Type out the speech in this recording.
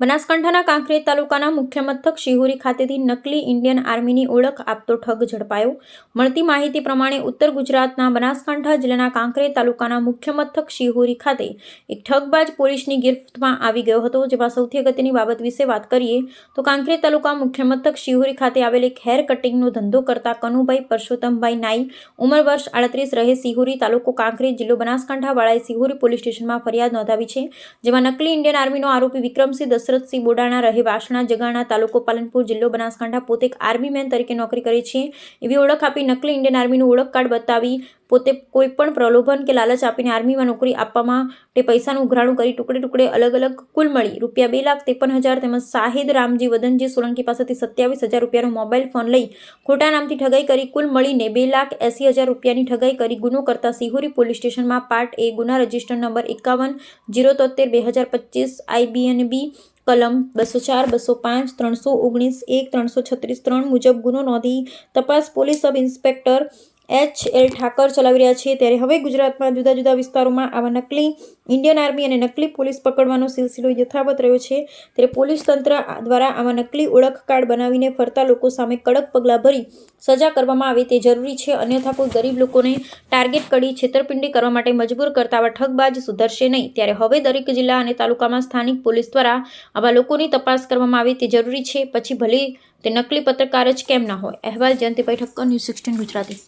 બનાસકાંઠાના કાંકરેજ તાલુકાના મુખ્ય મથક શિહોરી ખાતેથી નકલી ઇન્ડિયન આર્મીની ઓળખ આપતો ઠગ ઝડપાયો. મળતી માહિતી પ્રમાણે ઉત્તર ગુજરાતના બનાસકાંઠા જિલ્લાના કાંકરેજ તાલુકાના મુખ્ય મથક શિહોરી ખાતે એક ઠગબાજ પોલીસની ગિરફ્તમાં આવી ગયો હતો. જેમાં સૌથી અગત્યની બાબત વિશે વાત કરીએ તો કાંકરેજ તાલુકા મુખ્ય મથક શિહોરી ખાતે આવેલ એક હેર કટિંગનો ધંધો કરતા કનુભાઈ પરસોત્તમભાઈ નાઈ, ઉંમર વર્ષ આડત્રીસ રહે, શિહોરી તાલુકો કાંકરેજ જિલ્લો બનાસકાંઠાવાળાએ શિહોરી પોલીસ સ્ટેશનમાં ફરિયાદ નોંધાવી છે, જેમાં નકલી ઇન્ડિયન આર્મીનો આરોપી વિક્રમસિંહ દશરથસિંહ બોડાણા રહેવાસણા જગાણા તાલુકો પાલનપુર જિલ્લો બનાસકાંઠા. પોતે એક આર્મી મેન તરીકે નોકરી કરે છે. એવી ઓળખ આપી નકલી ઇન્ડિયન આર્મીનું ઓળખ કાર્ડ બતાવી પોતે કોઈ પણ પ્રલોભન કે લાલચ આપીને આર્મીમાં નોકરી આપવામાં તે પૈસાનું ઉઘરાણું કરી ટુકડે ટુકડે અલગ અલગ કુલ મળી. રૂપિયા બે લાખ ત્રેપન હજાર તેમજ શાહિદ રામજી વદનજી સોલંકી પાસેથી સત્યાવીસ હજાર રૂપિયાનો મોબાઈલ ફોન લઈ ખોટા નામથી ઠગાઈ કરી કુલ મળીને બે લાખ એંસી હજાર રૂપિયાની ઠગાઈ કરી ગુનો કરતા સિહોરી પોલીસ સ્ટેશનમાં પાર્ટ એ ગુના રજિસ્ટર નંબર એકાવન જીરો તોતેર બે હજાર પચીસ આઈબીએનબી કલમ બસો ચાર, બસો પાંચ, ત્રણસો ઓગણીસ, એક, ત્રણસો છત્રીસ, ત્રણ મુજબ ગુનો નોંધી તપાસ police sub inspector H L Thakar ચલાવી રહ્યા છે ત્યારે હવે ગુજરાતમાં જુદા જુદા વિસ્તારોમાં આવા નકલી ઇન્ડિયન આર્મી અને નકલી પોલીસ પકડવાનો સિલસિલો યથાવત રહ્યો છે. ત્યારે પોલીસ તંત્ર દ્વારા આવા નકલી ઓળખ કાર્ડ બનાવીને ફરતા લોકો સામે કડક પગલાં ભરી સજા કરવામાં આવે તે જરૂરી છે. અન્યથા કોઈ ગરીબ લોકોને ટાર્ગેટ કરી છેતરપિંડી કરવા માટે મજબૂર કરતા આવા ઠગબાજ સુધરશે નહીં. ત્યારે હવે દરેક જિલ્લા અને તાલુકામાં સ્થાનિક પોલીસ દ્વારા આવા લોકોની તપાસ કરવામાં આવે તે જરૂરી છે. પછી ભલે તે નકલી પત્રકાર જ કેમ ના હોય. અહેવાલ જયંતિભાઈ ઠક્કર, ન્યૂઝ સિક્સટીન ગુજરાતી.